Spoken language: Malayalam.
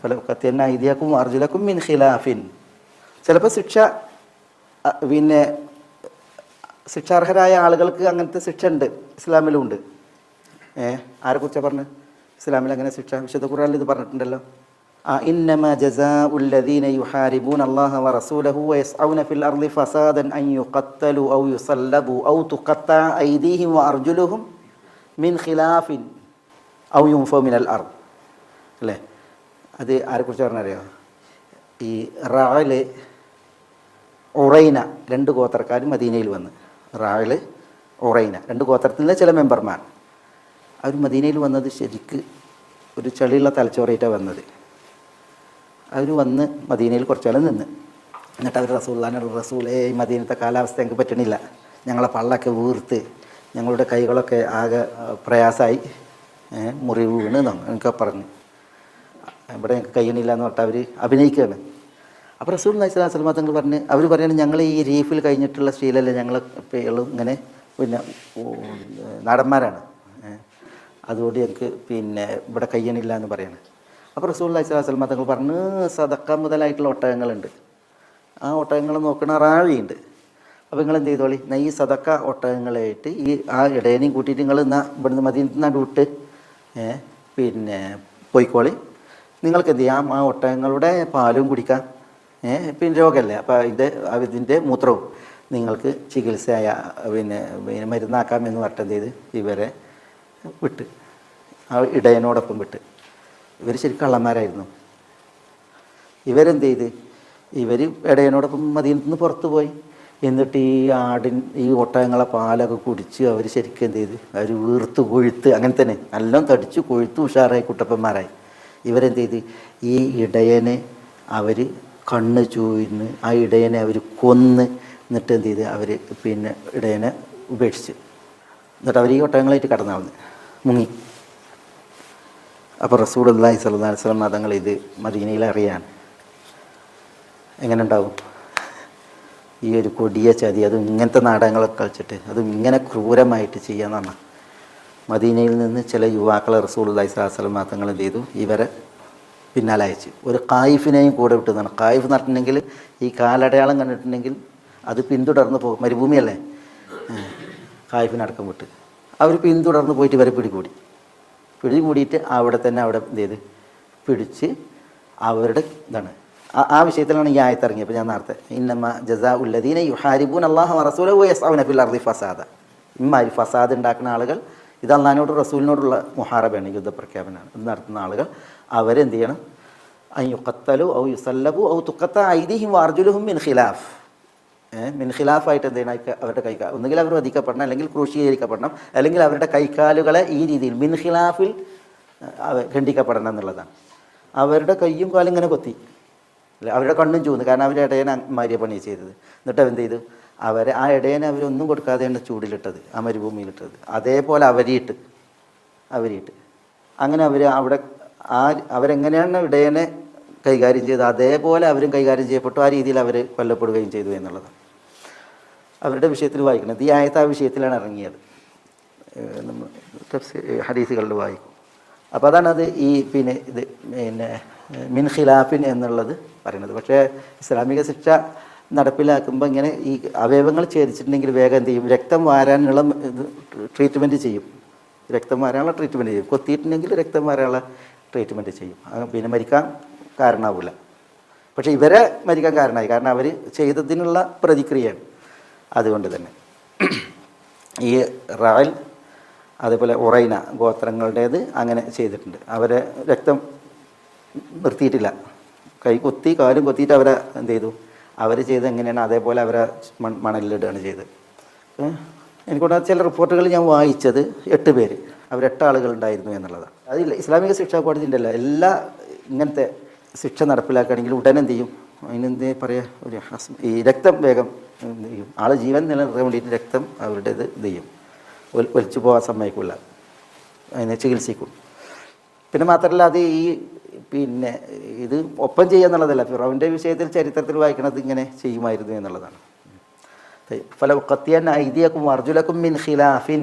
പല കത്തിയന്ന ഐതിയാക്കും അർജുലക്കും മിൻ ഖിലാഫിൻ ചിലപ്പോൾ ശിക്ഷ അ, പിന്നെ ശിക്ഷാർഹരായ ആളുകൾക്ക് അങ്ങനത്തെ ശിക്ഷ ഉണ്ട് ഇസ്ലാമിലും ഉണ്ട് ഏ ആരെ കുറിച്ചാണ് പറഞ്ഞു ഇസ്ലാമിൽ അങ്ങനെ ശിക്ഷ വിശുദ്ധ ഖുറാനിൽ ഇത് പറഞ്ഞിട്ടുണ്ടല്ലോ ആ ഇന്നമ ജസാഉ الذين يحاربون الله ورسوله ويسعون في الأرض فسادا أن يقتلوا أو يصلبوا أو تقطع أيديهم وأرجلهم من خلاف أو ينفوا من الأرض അല്ലേ അത് ആരെക്കുറിച്ച് പറഞ്ഞറിയോ? ഈ റാൽ ഉറൈന രണ്ട് ഗോത്രക്കാർ മദീനയിൽ വന്ന്. റാൽ ഉറൈന രണ്ട് ഗോത്രത്തിലെ ചില മെമ്പർമാർ. അവർ മദീനയിൽ വന്നത് ശരിക്ക് ഒരു ചെളിയുള്ള തലച്ചോറായിട്ടാണ് വന്നത്. അവർ വന്ന് മദീനയിൽ കുറച്ചാലും നിന്ന്. എന്നിട്ട് അവർ റസൂള്ളാനുള്ള റസൂലേ ഈ മദീനത്തെ കാലാവസ്ഥ ഞങ്ങൾക്ക് പറ്റണില്ല. ഞങ്ങളെ പള്ളൊക്കെ വീർത്ത് ഞങ്ങളുടെ കൈകളൊക്കെ ആകെ പ്രയാസമായി മുറിവ് വീണ് എന്നൊക്കെ പറഞ്ഞു. ഇവിടെ ഞങ്ങൾക്ക് കഴിയണില്ല എന്ന് പറഞ്ഞിട്ട് അവർ അഭിനയിക്കുകയാണ്. അപ്പോൾ റസൂൽ നൈസ്ലാം സലമാ തങ്ങൾ പറഞ്ഞ് അവർ പറയുന്നത് ഞങ്ങൾ ഈ റീഫിൽ കഴിഞ്ഞിട്ടുള്ള സ്റ്റീലല്ലേ ഞങ്ങൾ പേളും ഇങ്ങനെ പിന്നെ നടന്മാരാണ്. അതുകൊണ്ട് ഞങ്ങൾക്ക് പിന്നെ ഇവിടെ കഴിയണില്ല എന്ന് പറയാണ്. അപ്പോൾ റസൂൽ നൈസ്ലാം സലമാ തങ്ങൾ പറഞ്ഞ് സദക്ക മുതലായിട്ടുള്ള ഒട്ടകങ്ങളുണ്ട്. ആ ഒട്ടകങ്ങൾ നോക്കണ റാഴിയുണ്ട് അപ്പോൾ നിങ്ങൾ എന്ത് ചെയ്തോളി ഈ സദക്ക ഒട്ടകങ്ങളായിട്ട് ഈ ആ ഇടയനെയും കൂട്ടിയിട്ട് നിങ്ങൾ ഇന്നാ ഇവിടുന്ന് മതി നടുവിട്ട് വിട്ട് പിന്നെ പോയിക്കോളി. നിങ്ങൾക്ക് എന്ത് ചെയ്യാം? ആ ഒട്ടകങ്ങളുടെ പാലും കുടിക്കാം. പിന്നെ രോഗമല്ലേ? അപ്പോൾ ഇത് ഇതിന്റെ മൂത്രവും നിങ്ങൾക്ക് ചികിത്സയായ പിന്നെ പിന്നെ മരുന്നാക്കാം എന്ന് എന്ത് ചെയ്ത്? ഇവരെ വിട്ട്. ആ ഇടയനോടൊപ്പം വിട്ട്. ഇവർ ശരിക്കും കള്ളന്മാരായിരുന്നു. ഇവരെന്ത് ചെയ്ത്? ഇവർ ഇടയനോടൊപ്പം മദീനത്ത് നിന്ന് പുറത്തു പോയി. എന്നിട്ട് ഈ ആടിൻ ഈ ഒട്ടകങ്ങളെ പാലൊക്കെ കുടിച്ച് അവർ ശരിക്കും എന്ത് ചെയ്ത്? അവർ വീർത്ത് കൊഴുത്ത് അങ്ങനെ തന്നെ. നല്ലോണം തടിച്ച് കൊഴുത്ത് ഉഷാറായി കുട്ടപ്പന്മാരായി. ഇവരെന്ത് ചെയ്ത്? ഈ ഇടയനെ അവർ കണ്ണ് ചൂയിന്ന് ആ ഇടയനെ അവർ കൊന്ന് എന്നിട്ട് എന്ത് ചെയ്ത്? അവർ പിന്നെ ഇടയനെ ഉപേക്ഷിച്ച്. എന്നിട്ട് അവർ ഈ ഒട്ടകങ്ങളായിട്ട് കടന്നാവുന്നു. മുങ്ങി. അപ്പോൾ റസൂൽ അള്ളാഹി സ്വല്ലാ വസ്ലം മതങ്ങൾ ഇത് മദീനയിൽ അറിയാണ്. എങ്ങനെ ഉണ്ടാവും ഈ ഒരു കൊടിയ ചതി അതും ഇങ്ങനത്തെ നാടകങ്ങളൊക്കെ കളിച്ചിട്ട് അതും ഇങ്ങനെ ക്രൂരമായിട്ട് ചെയ്യാന്നാണ്. മദീനയിൽ നിന്ന് ചില യുവാക്കളെ റസൂൽ അള്ളാഹി സ്വലാസ്ലം മാത്രങ്ങൾ എന്ത് ചെയ്തു? ഇവരെ പിന്നാലെ അയച്ചു. ഒരു കായിഫിനെയും കൂടെ വിട്ടുന്നതാണ് കായിഫ് നടന്നിട്ടുണ്ടെങ്കിൽ ഈ കാലടയാളം കണ്ടിട്ടുണ്ടെങ്കിൽ അത് പിന്തുടർന്ന് പോകും മരുഭൂമിയല്ലേ? കായിഫിനടക്കം വിട്ട്. അവർ പിന്തുടർന്ന് പോയിട്ട് ഇവരെ പിടികൂടി. പിടികൂടിയിട്ട് അവിടെ തന്നെ അവിടെ എന്ത് ചെയ്ത്? പിടിച്ച് അവരുടെ ഇതാണ്. ആ വിഷയത്തിലാണ് ഈ ആയത്തിറങ്ങിയത് അപ്പോൾ ഞാൻ നേരത്തെ ഇന്നമ്മ ജസാ ഉല്ലദീന യുഹാരിബൂൻ അള്ളാഹു റസൂല എസ് അവനഫിൽ അർദി ഫസാദ. ഇമ്മാരി ഫസാദ് ഉണ്ടാക്കുന്ന ആളുകൾ ഇത് അള്ളഹാനോട് റസൂലിനോടുള്ള മുഹാറബാണ് യുദ്ധപ്രഖ്യാപനമാണ്. ഇത് നടത്തുന്ന ആളുകൾ അവരെന്ത് ചെയ്യണം? ഐ യുക്കത്തലു ഔ യുസല്ലബു ഔ തുക്കത്ത ഐദിഹിം വാർജുലുഹും മിൻ ഖിലാഫ്. മിൻ ഖിലാഫായിട്ട് എന്ത് ചെയ്യണം? അവരുടെ കൈക്കാൽ ഒന്നുകിൽ അവർ വധിക്കപ്പെടണം അല്ലെങ്കിൽ ക്രൂശീകരിക്കപ്പെടണം അല്ലെങ്കിൽ അവരുടെ കൈക്കാലുകളെ ഈ രീതിയിൽ മിൻ ഖിലാഫിൽ ഖണ്ഡിക്കപ്പെടണം എന്നുള്ളതാണ്. അവരുടെ കൈയും കാലും ഇങ്ങനെ കൊത്തി. അവരുടെ കണ്ണും ചൂന്ന്. കാരണം അവരുടെ ഇടയനെ മാര്യ പണി ചെയ്തത്. എന്നിട്ട് അവരെന്ത് ചെയ്തു? അവരെ ആ ഇടയനെ അവരൊന്നും കൊടുക്കാതെയാണ് ചൂടിലിട്ടത് ആ മരുഭൂമിയിലിട്ടത്. അതേപോലെ അവരിയിട്ട് അവരിയിട്ട്. അങ്ങനെ അവർ അവിടെ ആ അവരെങ്ങനെയാണ് ഇടയനെ കൈകാര്യം ചെയ്തത്? അതേപോലെ അവരും കൈകാര്യം ചെയ്യപ്പെട്ടു. ആ രീതിയിൽ അവർ കൊല്ലപ്പെടുകയും ചെയ്തു എന്നുള്ളതാണ്. അവരുടെ വിഷയത്തിൽ വായിക്കുന്നത്. ഈ ആയത്ത് ആ വിഷയത്തിലാണ് ഇറങ്ങിയത്. നമ്മൾ ഹദീസുകളിൽ വായിക്കും. അപ്പോൾ അതാണ് അത് ഈ പിന്നെ ഇത് പിന്നെ മിൻ ഖിലാഫിൻ എന്നുള്ളത് പറയുന്നത്. പക്ഷേ ഇസ്ലാമിക ശിക്ഷ നടപ്പിലാക്കുമ്പോൾ ഇങ്ങനെ ഈ അവയവങ്ങൾ ഛേദിച്ചിട്ടുണ്ടെങ്കിൽ വേഗം എന്ത് ചെയ്യും? രക്തം വാരാനുള്ള ട്രീറ്റ്മെന്റ് ചെയ്യും. രക്തം വാരാനുള്ള ട്രീറ്റ്മെന്റ് ചെയ്യും. കൊത്തിയിട്ടുണ്ടെങ്കിൽ രക്തം വാരാനുള്ള ട്രീറ്റ്മെന്റ് ചെയ്യും. പിന്നെ മരിക്കാൻ കാരണമാവില്ല പക്ഷേ ഇവരെ മരിക്കാൻ കാരണമായി. കാരണം അവർ ചെയ്തതിനുള്ള പ്രതിക്രിയയാണ് അതുകൊണ്ട് തന്നെ. ഈ റായൽ അതേപോലെ ഉറൈന ഗോത്രങ്ങളുടേത് അങ്ങനെ ചെയ്തിട്ടുണ്ട്. അവരെ രക്തം നിർത്തിയിട്ടില്ല. കൈ കൊത്തി കാലും കൊത്തിയിട്ട് അവരെ എന്ത് ചെയ്തു? അവർ ചെയ്ത് എങ്ങനെയാണ്? അതേപോലെ അവരെ മണലിലിടുകയാണ് ചെയ്ത് ഏഹ് ചില റിപ്പോർട്ടുകൾ ഞാൻ വായിച്ചത് എട്ട് പേര്. അവരെട്ട് ആളുകൾ ഉണ്ടായിരുന്നു എന്നുള്ളതാണ്. അതില്ല ഇസ്ലാമിക ശിക്ഷാ കോടതിന്റെ അല്ല എല്ലാ ഇങ്ങനത്തെ ശിക്ഷ നടപ്പിലാക്കുകയാണെങ്കിൽ ഉടനെ ചെയ്യും? അതിനെന്തേ പറയുക ഒരു ഈ രക്തം വേഗം ചെയ്യും? ആൾ ജീവൻ നിലനിർത്താൻ വേണ്ടിയിട്ട് രക്തം അവരുടേത് ഇത് ചെയ്യും. ഒലിച്ചു പോകാൻ സമ്മതിക്കില്ല. അതിനെ ചികിത്സിക്കും. പിന്നെ മാത്രമല്ല അത് ഈ പിന്നെ ഇത് ഒപ്പം ചെയ്യുക എന്നുള്ളതല്ല ഫിറോവിന്റെ വിഷയത്തിൽ ചരിത്രത്തിൽ വായിക്കുന്നത് ഇങ്ങനെ ചെയ്യുമായിരുന്നു എന്നുള്ളതാണ്. ഫല കത്തിയൻ ഐദിയക്കും അർജുലക്കും മിൻ ഖിലാഫിൻ.